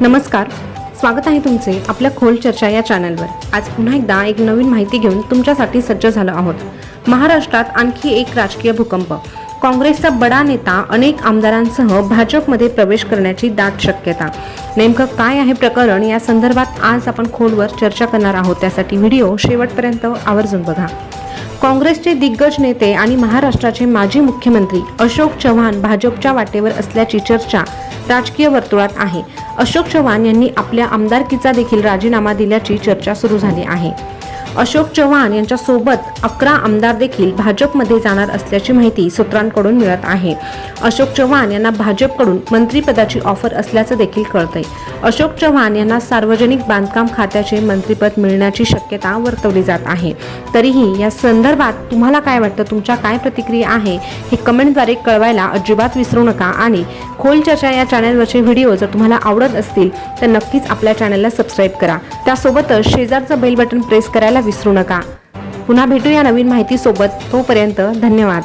नमस्कार. स्वागत आहे तुमचे आपल्या खोल चर्चा या चॅनलवर. आज पुन्हा एकदा एक नवीन माहिती घेऊन तुमच्यासाठी सज्ज झालो आहोत. महाराष्ट्रात आणखी एक राजकीय भूकंप. काँग्रेसचा बडा नेता अनेक आमदारांसह भाजपमध्ये प्रवेश करण्याची दाट शक्यता. नेमकं काय आहे प्रकरण? या संदर्भात आज आपण खोलवर चर्चा करणार आहोत. त्यासाठी व्हिडिओ शेवटपर्यंत आवर्जून बघा. काँग्रेसचे दिग्गज नेते आणि महाराष्ट्राचे माजी मुख्यमंत्री अशोक चव्हाण भाजपच्या वाटेवर असल्याची चर्चा राजकीय वर्तुळात आहे. अशोक चव्हाण यांनी आपल्या आमदारकीचा देखील राजीनामा दिल्याची चर्चा सुरू झाली आहे. अशोक चव्हाण यांच्यासोबत अकरा आमदार देखील भाजपमध्ये जाणार असल्याची माहिती सूत्रांकडून मिळत आहे. अशोक चव्हाण यांना भाजपकडून मंत्रिपदाची ऑफर असल्याचं देखील कळतंय. अशोक चव्हाण यांना सार्वजनिक बांधकाम खात्याचे मंत्रिपद मिळण्याची शक्यता वर्तवली जात आहे. तरीही या संदर्भात तुम्हाला काय वाटतं? तुमच्या काय प्रतिक्रिया आहे? हे कमेंटद्वारे कळवायला अजिबात विसरू नका आणि खोल चर्चा या चॅनलवरचे व्हिडिओ जर तुम्हाला आवडत असतील तर नक्कीच आपल्या चॅनलला सबस्क्राईब करा. त्यासोबतच शेजारचं बेल बटन प्रेस करायला विसरू नका. पुन्हा भेटूया नवीन माहितीसोबत. तोपर्यंत धन्यवाद.